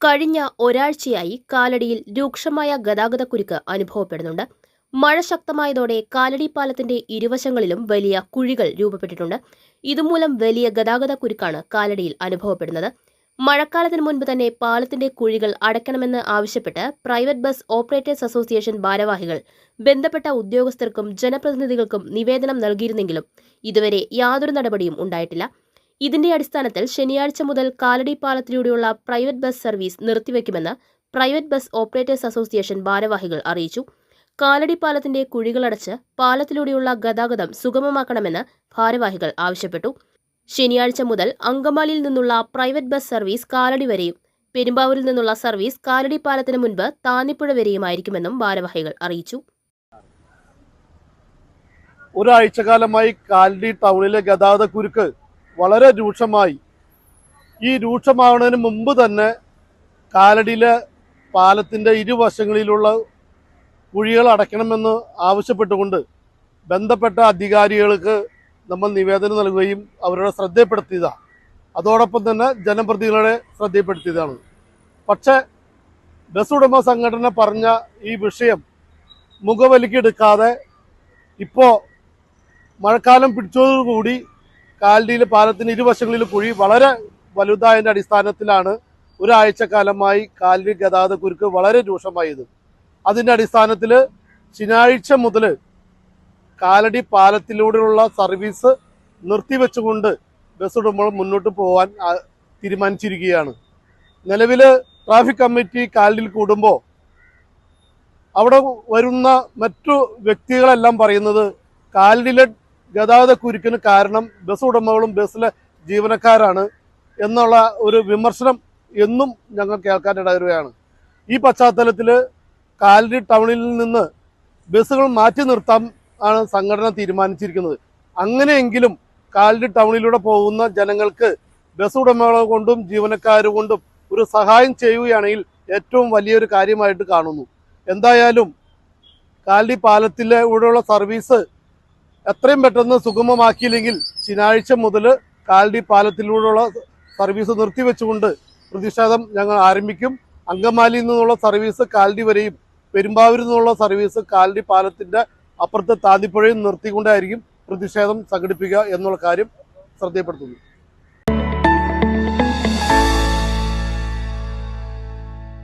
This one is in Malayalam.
കഴിഞ്ഞ ഒരാഴ്ചയായി കാലടിയിൽ രൂക്ഷമായ ഗതാഗതക്കുരുക്ക് അനുഭവപ്പെടുന്നുണ്ട്. മഴ ശക്തമായതോടെ കാലടി പാലത്തിന്റെ ഇരുവശങ്ങളിലും വലിയ കുഴികൾ രൂപപ്പെട്ടിട്ടുണ്ട്. ഇതുമൂലം വലിയ ഗതാഗതക്കുരുക്കാണ് കാലടിയിൽ അനുഭവപ്പെടുന്നത്. മഴക്കാലത്തിന് മുൻപ് തന്നെ പാലത്തിന്റെ കുഴികൾ അടയ്ക്കണമെന്ന് ആവശ്യപ്പെട്ട് പ്രൈവറ്റ് ബസ് ഓപ്പറേറ്റേഴ്സ് അസോസിയേഷൻ ഭാരവാഹികൾ ബന്ധപ്പെട്ട ഉദ്യോഗസ്ഥർക്കും ജനപ്രതിനിധികൾക്കും നിവേദനം നൽകിയിരുന്നെങ്കിലും ഇതുവരെ യാതൊരു നടപടിയും ഉണ്ടായിട്ടില്ല. ഇതിന്റെ അടിസ്ഥാനത്തിൽ ശനിയാഴ്ച മുതൽ കാലടി പാലത്തിലൂടെയുള്ള പ്രൈവറ്റ് ബസ് സർവീസ് നിർത്തിവെക്കുമെന്ന് പ്രൈവറ്റ് ബസ് ഓപ്പറേറ്റേഴ്സ് അസോസിയേഷൻ ഭാരവാഹികൾ അറിയിച്ചു. കാലടി പാലത്തിന്റെ കുഴികളടച്ച് പാലത്തിലൂടെയുള്ള ഗതാഗതം സുഗമമാക്കണമെന്ന് ഭാരവാഹികൾ ആവശ്യപ്പെട്ടു. ശനിയാഴ്ച മുതൽ അങ്കമാലിയിൽ നിന്നുള്ള പ്രൈവറ്റ് ബസ് സർവീസ് കാലടി വരെയും പെരുമ്പാവൂരിൽ നിന്നുള്ള സർവീസ് കാലടി പാലത്തിന് മുൻപ് താന്നിപ്പുഴ വരെയുമായിരിക്കുമെന്നും ഭാരവാഹികൾ അറിയിച്ചു. ഒരാഴ്ചകാലമായി കാലടി ടൗണിലെ ഗതാഗത കുരുക്ക് വളരെ രൂക്ഷമായി. ഈ രൂക്ഷമാവുന്നതിന് മുമ്പ് തന്നെ കാലടിയിലെ പാലത്തിന്റെ ഇരുവശങ്ങളിലുള്ള കുഴികൾ അടയ്ക്കണമെന്ന് ആവശ്യപ്പെട്ടുകൊണ്ട് ബന്ധപ്പെട്ട അധികാരികൾക്ക് നമ്മൾ നിവേദനം നൽകുകയും അവരുടെ ശ്രദ്ധയപ്പെടുത്തിയതാണ് അതോടൊപ്പം തന്നെ ജനപ്രതിനിധികളെ ശ്രദ്ധയപ്പെടുത്തിയതാണ് പക്ഷേ ബസ് ഉടമ സംഘടന പറഞ്ഞ ഈ വിഷയം മുഖവലിക്കെടുക്കാതെ ഇപ്പോൾ മഴക്കാലം പിടിച്ചതോടുകൂടി കാലടിയിലെ പാലത്തിന് ഇരുവശങ്ങളിൽ കുഴി വളരെ വലുതായതിന്റെ അടിസ്ഥാനത്തിലാണ് ഒരാഴ്ചക്കാലമായി കാലടി ഗതാഗത കുരുക്ക് വളരെ രൂക്ഷമായത്. അതിന്റെ അടിസ്ഥാനത്തിൽ ശനിയാഴ്ച മുതൽ കാലടി പാലത്തിലൂടെയുള്ള സർവീസ് നിർത്തിവെച്ചുകൊണ്ട് ബസ് ഇടുമ്പോൾ മുന്നോട്ട് പോകാൻ തീരുമാനിച്ചിരിക്കുകയാണ്. നിലവിൽ ട്രാഫിക് കമ്മിറ്റി കാലടിയിൽ കൂടുമ്പോൾ അവിടെ വരുന്ന മറ്റു വ്യക്തികളെല്ലാം പറയുന്നത് കാലടിയിലെ ഗതാഗത കുരുക്കിന് കാരണം ബസ് ഉടമകളും ബസ്സിലെ ജീവനക്കാരാണ് എന്നുള്ള ഒരു വിമർശനം എന്നും ഞങ്ങൾ ഇടവരുകയാണ് ഈ പശ്ചാത്തലത്തിൽ കാലടി ടൗണിൽ നിന്ന് ബസ്സുകൾ മാറ്റി നിർത്താൻ ആണ് സംഘടന തീരുമാനിച്ചിരിക്കുന്നത്. അങ്ങനെയെങ്കിലും കാലടി ടൗണിലൂടെ പോകുന്ന ജനങ്ങൾക്ക് ബസ് ഉടമകളെ കൊണ്ടും ജീവനക്കാരെ കൊണ്ടും ഒരു സഹായം ചെയ്യുകയാണെങ്കിൽ ഏറ്റവും വലിയൊരു കാര്യമായിട്ട് കാണുന്നു. എന്തായാലും കാലടി പാലത്തിലെ സർവീസ് എത്രയും പെട്ടെന്ന് സുഗമമാക്കിയില്ലെങ്കിൽ ശനിയാഴ്ച മുതൽ കാൽഡി പാലത്തിലൂടെയുള്ള സർവീസ് നിർത്തിവെച്ചുകൊണ്ട് പ്രതിഷേധം ഞങ്ങൾ ആരംഭിക്കും. അങ്കമാലിയിൽ നിന്നുള്ള സർവീസ് കാൽഡി വരെയും പെരുമ്പാവൂരിൽ നിന്നുള്ള സർവീസ് കാൽഡി പാലത്തിന്റെ അപ്പുറത്തെ താന്നിപ്പുഴയും നിർത്തിക്കൊണ്ടായിരിക്കും പ്രതിഷേധം സംഘടിപ്പിക്കുക എന്നുള്ള കാര്യം ശ്രദ്ധയപ്പെടുത്തുന്നു.